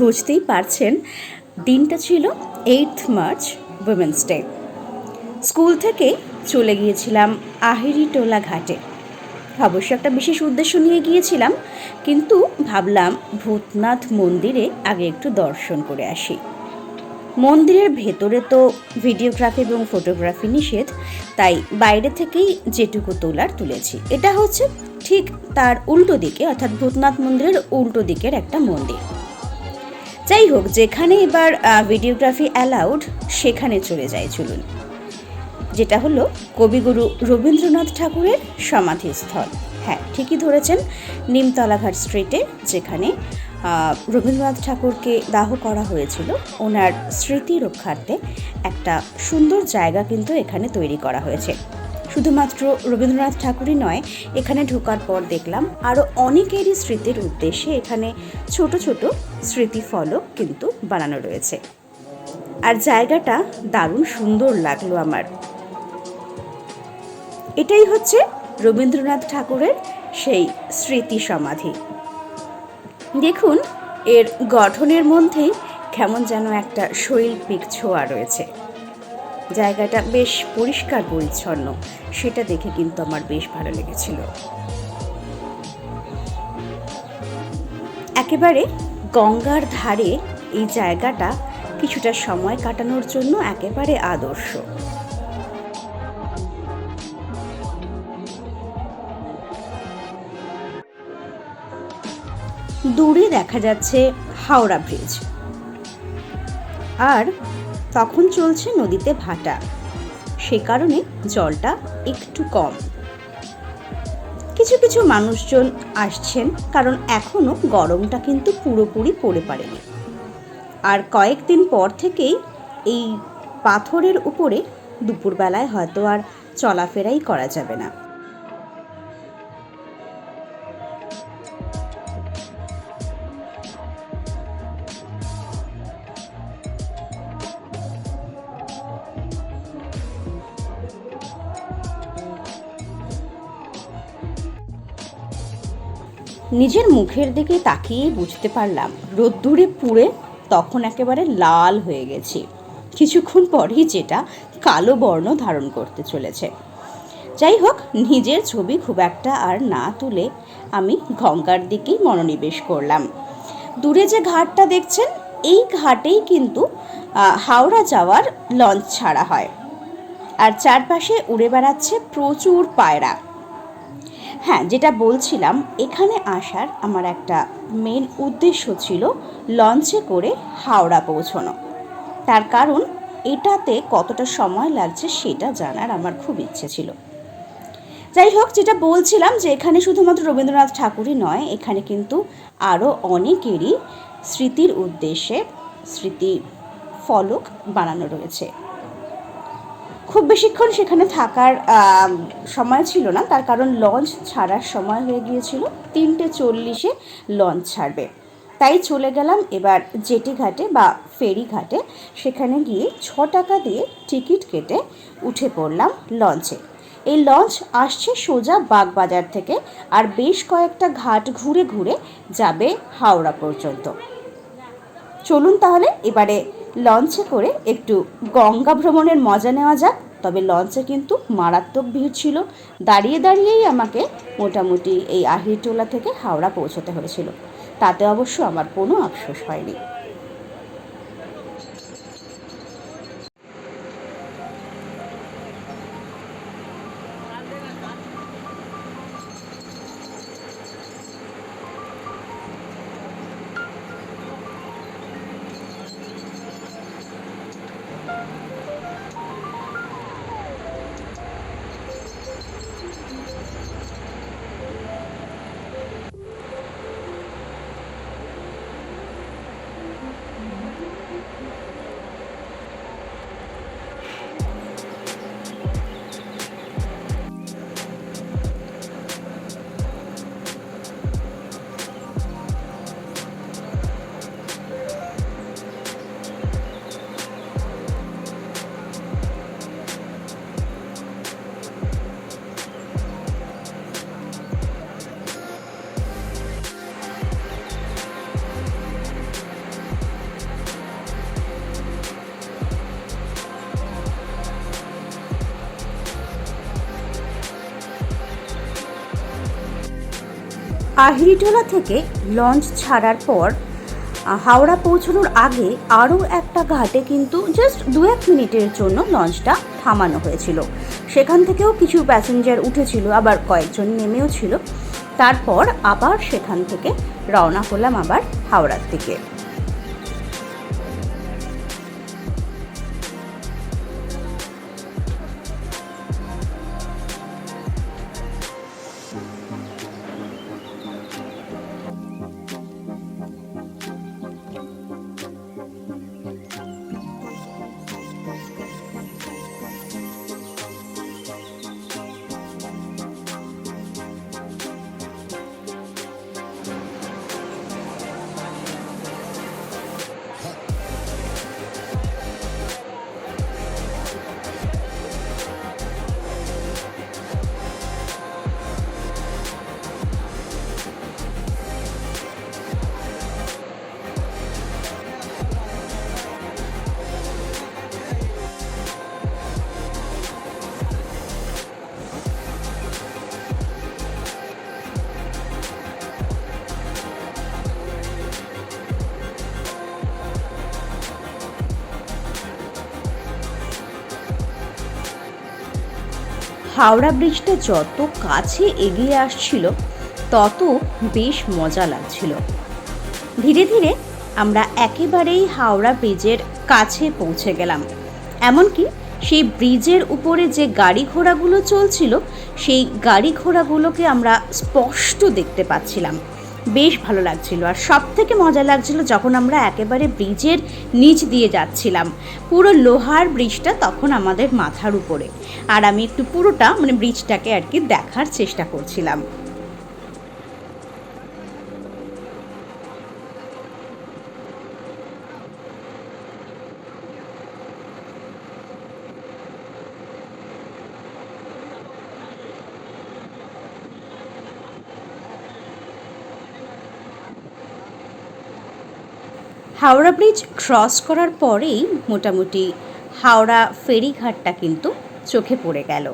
বুঝতেই পারছেন, দিনটা ছিল eight March women's day school থেকে চলে গিয়েছিলাম আহিরিটোলা ঘাটে। অবশ্য একটা বিশেষ উদ্দেশ্য নিয়ে গিয়েছিলাম, কিন্তু ভাবলাম ভূতনাথ মন্দিরে আগে একটু দর্শন করে আসি। মন্দিরের ভেতরে তো ভিডিওগ্রাফি এবং ফটোগ্রাফি নিষেধ, তাই বাইরে থেকেই যেটুকু তোলার তুলেছি। এটা হচ্ছে ঠিক তার উল্টো দিকে, অর্থাৎ ভূতনাথ মন্দিরের উল্টো দিকের একটা মন্দির। যাই হোক, যেখানে এবার ভিডিওগ্রাফি অ্যালাউড সেখানে চলে যায় চলুন যেটা হলো কবিগুরু রবীন্দ্রনাথ ঠাকুরের সমাধিস্থল। হ্যাঁ ঠিকই ধরেছেন, নিমতলাঘাট স্ট্রিটে যেখানে রবীন্দ্রনাথ ঠাকুরকে দাহ করা হয়েছিল। ওনার স্মৃতি রক্ষার্থে একটা সুন্দর জায়গা কিন্তু এখানে তৈরি করা হয়েছে। শুধুমাত্র রবীন্দ্রনাথ ঠাকুরই নয়, এখানে ঢোকার পর দেখলাম আরও অনেকেরই স্মৃতির উদ্দেশ্যে এখানে ছোট ছোট স্মৃতিফলক কিন্তু বানানো রয়েছে। আর জায়গাটা দারুণ সুন্দর লাগল আমার। এটাই হচ্ছে রবীন্দ্রনাথ ঠাকুরের সেই স্মৃতি সমাধি। দেখুন, এর গঠনের মধ্যেই কেমন যেন একটা শৈল্পিক ছোঁয়া রয়েছে। জায়গাটা বেশ পরিষ্কার পরিচ্ছন্ন। সেটা দেখে কিন্তু আমার বেশ ভালো লেগেছিল। একেবারে গঙ্গার ধারে এই জায়গাটা কিছুটা সময় কাটানোর জন্য একেবারে আদর্শ। দূরে দেখা যাচ্ছে হাওড়া ব্রিজ। আর তখন চলছে নদীতে ভাটা। সে কারণে জলটা একটু কম। কিছু কিছু মানুষজন আসছেন, কারণ এখনও গরমটা কিন্তু পুরোপুরি পড়ে পারেনি। আর কয়েকদিন পর থেকেই এই পাথরের উপরে দুপুরবেলায় হয়তো আর চলাফেরাই করা যাবে না। নিজের মুখের দিকে তাকিয়ে বুঝতে পারলাম, রোদ্দুরে পুড়ে তখন একেবারে লাল হয়ে গেছি। কিছুক্ষণ পরই যেটা কালো বর্ণ ধারণ করতে চলেছে। যাই হোক, নিজের ছবি খুব একটা আর না তুলে আমি গঙ্গার দিকেই মনোনিবেশ করলাম। দূরে যে ঘাটটা দেখছেন, এই ঘাটেই কিন্তু হাওড়া যাওয়ার লঞ্চ ছাড়া হয়। আর চারপাশে উড়ে বেড়াচ্ছে প্রচুর পায়রা। হ্যাঁ যেটা বলছিলাম, এখানে আসার আমার একটা মেন উদ্দেশ্য ছিল লঞ্চে করে হাওড়া পৌঁছানো। তার কারণ, এটাতে কতটা সময় লাগছে সেটা জানার আমার খুব ইচ্ছে ছিল। যাই হোক, যেটা বলছিলাম যে এখানে শুধুমাত্র রবীন্দ্রনাথ ঠাকুরই নয়, এখানে কিন্তু আরও অনেকেরই স্মৃতির উদ্দেশ্যে স্মৃতি ফলক বানানো রয়েছে। খুব বেশিক্ষণ সেখানে থাকার সময় ছিল না। তার কারণ লঞ্চ ছাড়ার সময় হয়ে গিয়েছিল। তিনটে চল্লিশে লঞ্চ ছাড়বে। তাই চলে গেলাম এবার জেটি ঘাটে বা ফেরি ঘাটে। সেখানে গিয়ে ছ টাকা দিয়ে টিকিট কেটে উঠে পড়লাম লঞ্চে এই লঞ্চ আসছে সোজা বাগবাজার থেকে, আর বেশ কয়েকটা ঘাট ঘুরে ঘুরে যাবে হাওড়া পর্যন্ত। চলুন তাহলে এবারে লঞ্চে করে একটু গঙ্গা ভ্রমণের মজা নেওয়া যাক। তবে লঞ্চে কিন্তু মারাত্মক ভিড় ছিল। দাঁড়িয়ে দাঁড়িয়েই আমাকে মোটামুটি এই আহিরটোলা থেকে হাওড়া পৌঁছতে হয়েছিল। তাতে অবশ্য আমার কোনো আফসোস হয়নি। আহিরিটোলা থেকে লঞ্চ ছাড়ার পর হাওড়া পৌঁছানোর আগে আরও একটা ঘাটে কিন্তু জাস্ট দু এক মিনিটের জন্য লঞ্চটা থামানো হয়েছিল। সেখান থেকেও কিছু প্যাসেঞ্জার উঠেছিল, আবার কয়েকজন নেমেও ছিল। তারপর আবার সেখান থেকে রওনা হলাম আবার হাওড়ার দিকে। হাওড়া ব্রিজটা যত কাছে এগিয়ে আসছিল, তত বেশ মজা লাগছিল। ধীরে ধীরে আমরা একেবারেই হাওড়া ব্রিজের কাছে পৌঁছে গেলাম। এমনকি সেই ব্রিজের উপরে যে গাড়ি ঘোড়াগুলো চলছিল, সেই গাড়ি ঘোড়াগুলোকে আমরা স্পষ্ট দেখতে পাচ্ছিলাম। বেশ ভালো লাগছিল। আর সব থেকে মজা লাগছিল যখন আমরা একেবারে ব্রিজের নিচ দিয়ে যাচ্ছিলাম। পুরো লোহার ব্রিজটা তখন আমাদের মাথার উপরে। আর আমি একটু পুরোটা মানে ব্রিজটাকে আর কি দেখার চেষ্টা করছিলাম। হাওড়া ব্রিজ ক্রস করার পরেই মোটামুটি হাওড়া ফেরিঘাটটা কিন্তু চোখে পড়ে গেল।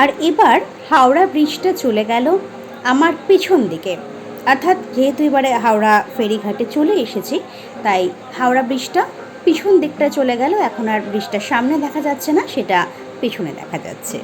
আর এবার হাওড়া ব্রিজটা চলে গেল আমার পিছন দিকে। অর্থাৎ যেহেতু এবারে হাওড়া ফেরিঘাটে চলে এসেছি, তাই হাওড়া ব্রিজটা পিছন দিকটা চলে গেল। এখন আর ব্রিজটা সামনে দেখা যাচ্ছে না, সেটা পেছনে দেখা যাচ্ছে।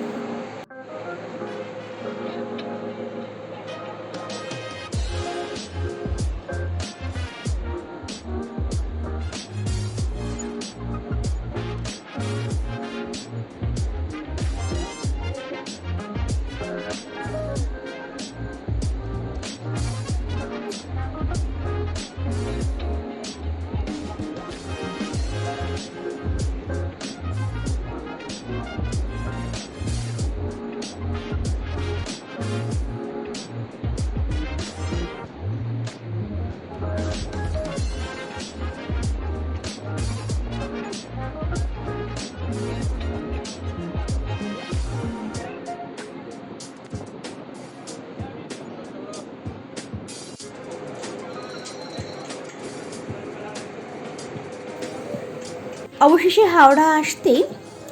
অবশেষে হাওড়া আসতেই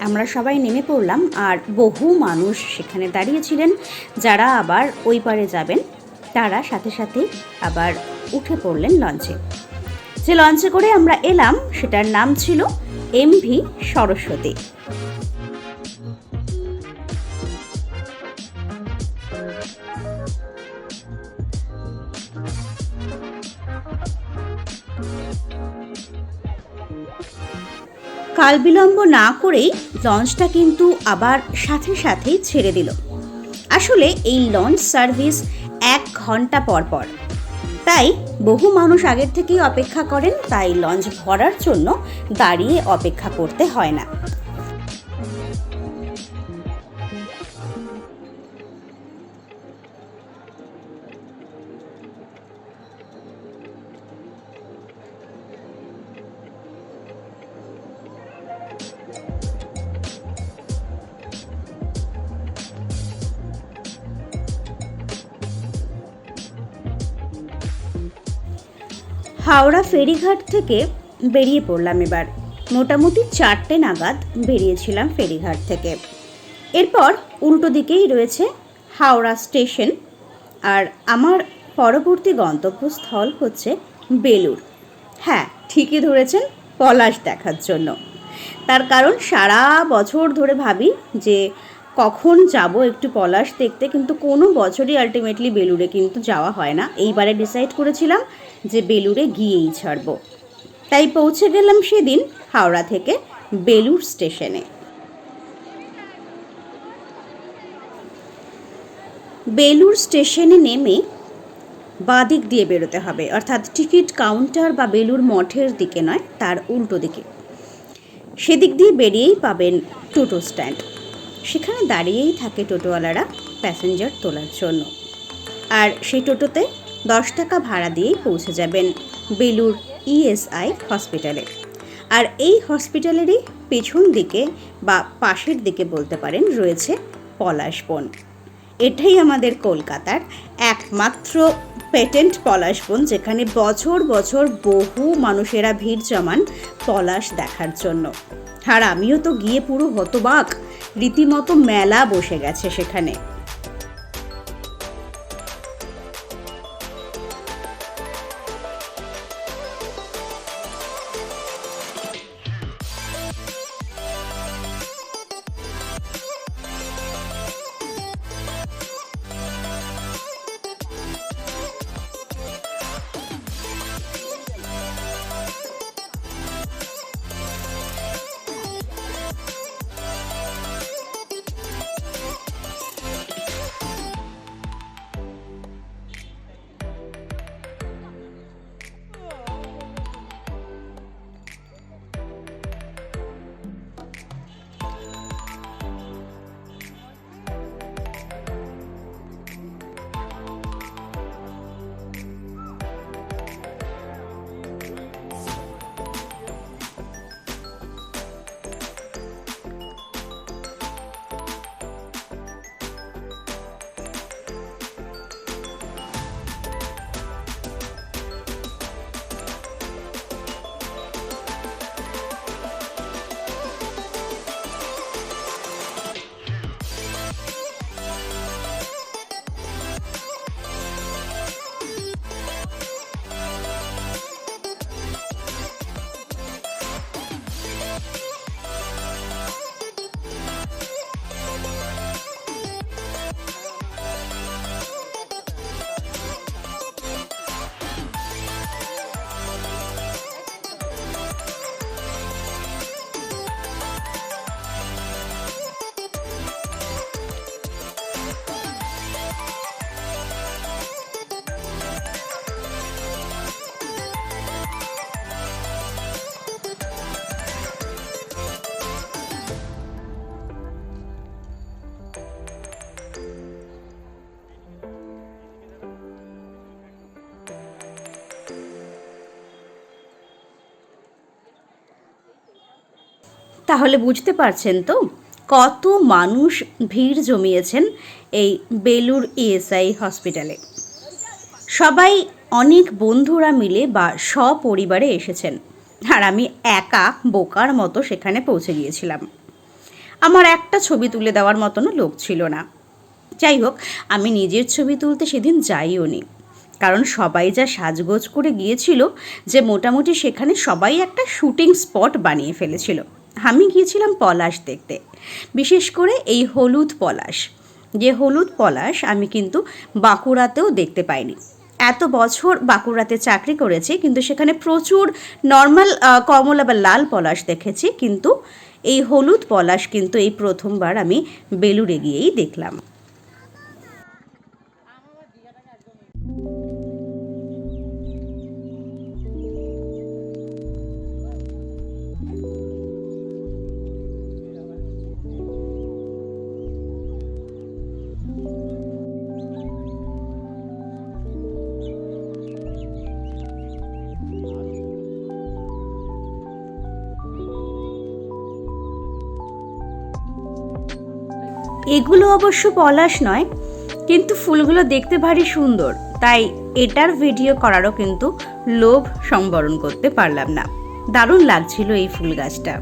আমরা সবাই নেমে পড়লাম আর বহু মানুষ সেখানে দাঁড়িয়েছিলেন যারা আবার ওই পারে যাবেন। তারা সাথে সাথে আবার উঠে পড়লেন লঞ্চে। যে লঞ্চে করে আমরা এলাম, সেটার নাম ছিল এমভি সরস্বতী। কাল বিলম্ব না করেই লঞ্চটা কিন্তু আবার সাথে সাথেই ছেড়ে দিল। আসলে এই লঞ্চ সার্ভিস এক ঘণ্টা পর পর। তাই বহু মানুষ আগের থেকেই অপেক্ষা করেন, তাই লঞ্চ ভরার জন্য দাঁড়িয়ে অপেক্ষা করতে হয় না। হাওড়া ফেরিঘাট থেকে বেরিয়ে পড়লাম এবার। মোটামুটি চারটে নাগাদ বেরিয়েছিলাম ফেরিঘাট থেকে। এরপর উল্টো দিকেই রয়েছে হাওড়া স্টেশন আর আমার পরবর্তী গন্তব্যস্থল হচ্ছে বেলুর হ্যাঁ ঠিকই ধরেছেন, পলাশ দেখার জন্য। তার কারণ সারা বছর ধরে ভাবি যে কখন যাব একটু পলাশ দেখতে, কিন্তু কোনো বছরই আলটিমেটলি বেলুড়ে কিন্তু যাওয়া হয় না। এইবারে ডিসাইড করেছিলাম যে বেলুড়ে গিয়েই ছাড়বো। তাই পৌঁছে গেলাম সেদিন হাওড়া থেকে বেলুড় স্টেশনে। বেলুর স্টেশনে নেমে বাদিক দিয়ে বেরোতে হবে, অর্থাৎ টিকিট কাউন্টার বা বেলুর মঠের দিকে নয়, তার উল্টো দিকে। সেদিক দিয়ে বেরিয়েই পাবেন টোটো স্ট্যান্ড সেখানে দাঁড়িয়েই থাকে টোটোওয়ালারা প্যাসেঞ্জার তোলার জন্য। আর সেই টোটোতে দশ টাকা ভাড়া দিয়েই পৌঁছে যাবেন বেলুর ইএসআই হসপিটালে। আর এই হসপিটালেরই পেছন দিকে বা পাশের দিকে বলতে পারেন রয়েছে পলাশ বন। এটাই আমাদের কলকাতার একমাত্র পেটেন্ট পলাশ বন, যেখানে বছর বছর বহু মানুষেরা ভিড় জমান পলাশ দেখার জন্য। আর আমিও তো গিয়ে পুরো হতবাক রীতিমতো মেলা বসে গেছে সেখানে। তাহলে বুঝতে পারছেন তো কত মানুষ ভিড় জমিয়েছেন এই বেলুর ইএসআই হসপিটালে। সবাই অনেক বন্ধুরা মিলে বা সপরিবারে এসেছেন। আর আমি একা বোকার মতো সেখানে পৌঁছে গিয়েছিলাম। আমার একটা ছবি তুলে দেওয়ার মতনও লোক ছিল না। যাই হোক, আমি নিজের ছবি তুলতে সেদিন যাইও নি। কারণ সবাই যা সাজগোজ করে গিয়েছিল যে মোটামুটি সেখানে সবাই একটা শুটিং স্পট বানিয়ে ফেলেছিল। আমি গিয়েছিলাম পলাশ দেখতে। বিশেষ করে এই হলুদ পলাশ। যে হলুদ পলাশ আমি কিন্তু বাঁকুড়াতেও দেখতে পাইনি। এত বছর বাঁকুড়াতে চাকরি করেছি, কিন্তু সেখানে প্রচুর নর্মাল কমলা বা লাল পলাশ দেখেছি, কিন্তু এই হলুদ পলাশ কিন্তু এই প্রথমবার আমি বেলুড়ে গিয়েই দেখলাম। এগুলো অবশ্য পলাশ নয়, কিন্তু ফুলগুলো দেখতে ভারী সুন্দর। তাই এটার ভিডিও করারও কিন্তু লোভ সংবরণ করতে পারলাম না। দারুণ লাগছিল এই ফুল গাছটা।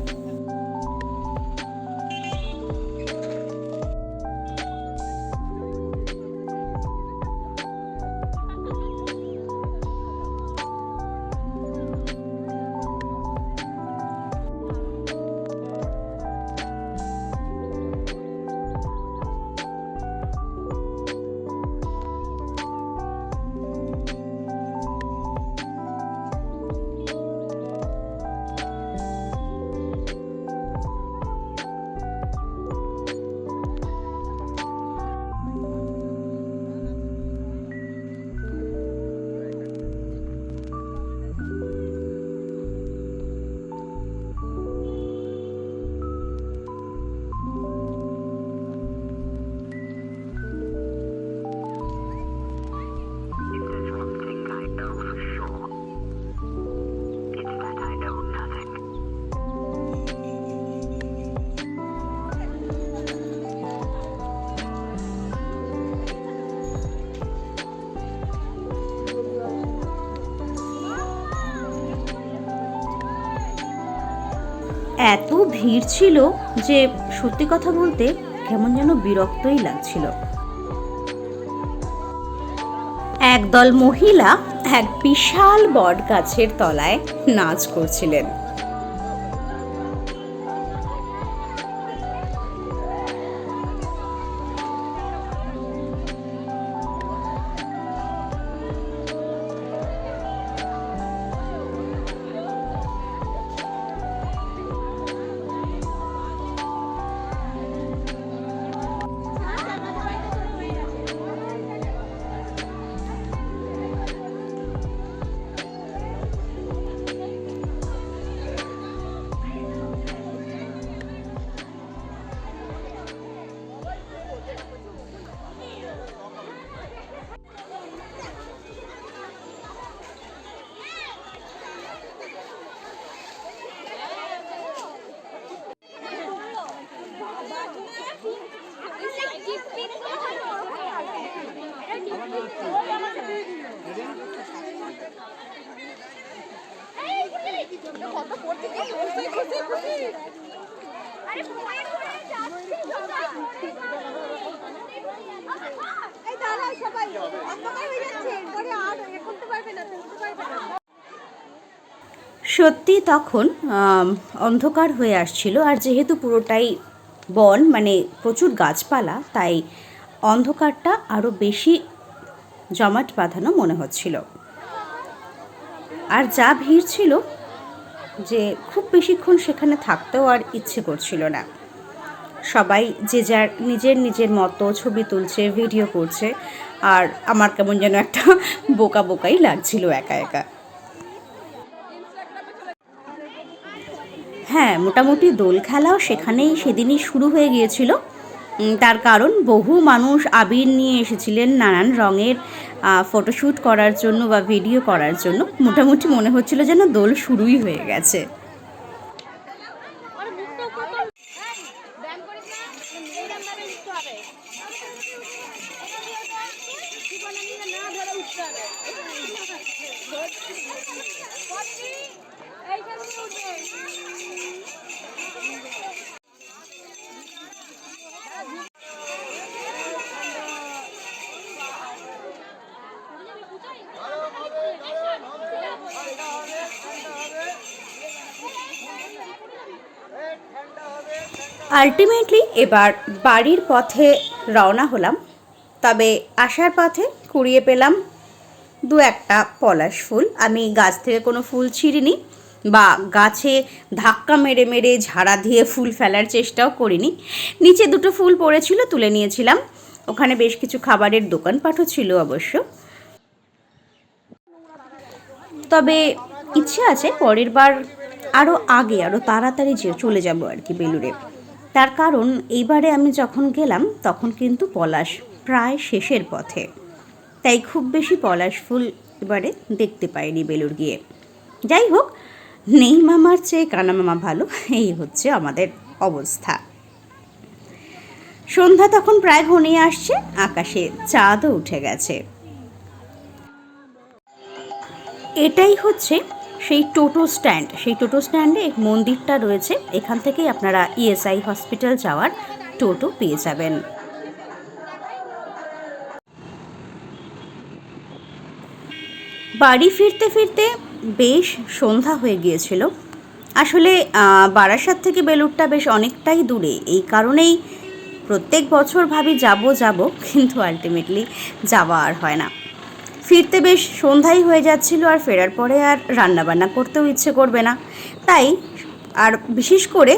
ভিড় ছিল যে সত্যি কথা বলতে কেমন যেন বিরক্তই লাগছিল। একদল মহিলা এক বিশাল বট গাছের তলায় নাচ করছিলেন। সত্যি তখন অন্ধকার হয়ে আসছিল আর যেহেতু পুরোটাই বন মানে প্রচুর গাছপালা, তাই অন্ধকারটা আরও বেশি জমাট বাঁধানো মনে হচ্ছিল। আর যা ভিড় ছিল যে খুব বেশিক্ষণ সেখানে থাকতেও আর ইচ্ছে করছিল না। সবাই যে যার নিজের নিজের মতো ছবি তুলছে, ভিডিও করছে, আর আমার কেমন যেন একটা বোকা বোকাই লাগছিল একা একা। হ্যাঁ মোটামুটি দোল খেলাও সেখানেই সেদিনই শুরু হয়ে গিয়েছিল। তার কারণ বহু মানুষ আবির নিয়ে এসেছিলেন নানান রঙের ফটোশ্যুট করার জন্য বা ভিডিও করার জন্য। মোটামুটি মনে হচ্ছিল যেন দোল শুরুই হয়ে গেছে আরে মুখটা উপর কর ব্যায়াম করিস না এই নাম্বারে উঠতে হবে জীবনে নিয়ে না ধরে উঠতে হবে এইখান থেকে উঠবে আলটিমেটলি এবার বাড়ির পথে রওনা হলাম, তবে আসার পথে কুড়িয়ে পেলাম দু একটা পলাশ ফুল। আমি গাছ থেকে কোনো ফুল ছিঁড়িনি বা গাছে ধাক্কা মেরে মেরে ঝাড়া দিয়ে ফুল ফেলার চেষ্টাও করিনি। নিচে দুটো ফুল পড়েছিল, তুলে নিয়েছিলাম। ওখানে বেশ কিছু খাবারের দোকানপাটও ছিল অবশ্য। তবে ইচ্ছে আছে পরের বার আরও আগে আরও তাড়াতাড়ি চলে যাব আর কি বেলুড়ে। তার কারণ, এইবারে আমি যখন গেলাম, তখন কিন্তু পলাশ প্রায় শেষের পথে। তাই খুব বেশি পলাশ ফুল এবারে দেখতে পাইনি বেলুর গিয়ে। যাই হোক, নেই মামার চেয়ে কানা মামা ভালো, এই হচ্ছে আমাদের অবস্থা। সন্ধ্যা তখন প্রায় ঘনিয়ে আসছে, আকাশে চাঁদও উঠে গেছে। এটাই হচ্ছে সেই টোটো স্ট্যান্ড, সেই টোটো স্ট্যান্ডে মন্দিরটা রয়েছে। এখান থেকেই আপনারা ইএসআই হসপিটাল যাওয়ার টোটো পেয়ে যাবেন। বাড়ি ফিরতে ফিরতে বেশ সন্ধ্যা হয়ে গিয়েছিল। আসলে বারাসাত থেকে বেলুরটা বেশ অনেকটাই দূরে। এই কারণেই প্রত্যেক বছর ভাবি যাব যাব, কিন্তু আলটিমেটলি যাওয়া আর হয় না। ফিরতে বেশ সন্ধ্যাই হয়ে যাচ্ছিল আর ফেরার পরে আর রান্নাবান্না করতেও ইচ্ছে করবে না। তাই আর বিশেষ করে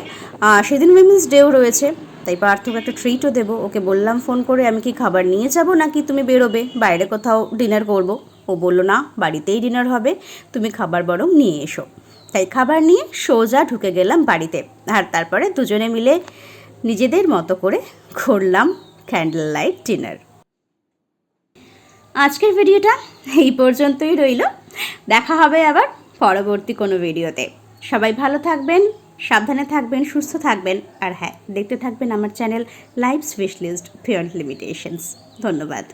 সেদিন উইমেন্স ডেও রয়েছে। তাই পার্থকে একটা ট্রিটও দেবো। ওকে বললাম ফোন করে, আমি কি খাবার নিয়ে যাব নাকি তুমি বেরোবে? বাইরে কোথাও ডিনার করব। ও বলল, না, বাড়িতেই ডিনার হবে। তুমি খাবার বরং নিয়ে এসো। তাই খাবার নিয়ে সোজা ঢুকে গেলাম বাড়িতে। আর তারপরে দুজনে মিলে নিজেদের মতো করে করলাম ক্যান্ডেল লাইট ডিনার আজকের ভিডিওটা এই পর্যন্তই রইল। দেখা হবে আবার পরবর্তী কোনো ভিডিওতে। সবাই ভালো থাকবেন, সাবধানে থাকবেন, সুস্থ থাকবেন। আর হ্যাঁ দেখতে থাকবেন আমার চ্যানেল লাইভ স্পেশালিস্ট ফিয়ন লিমিটেশনস ধন্যবাদ।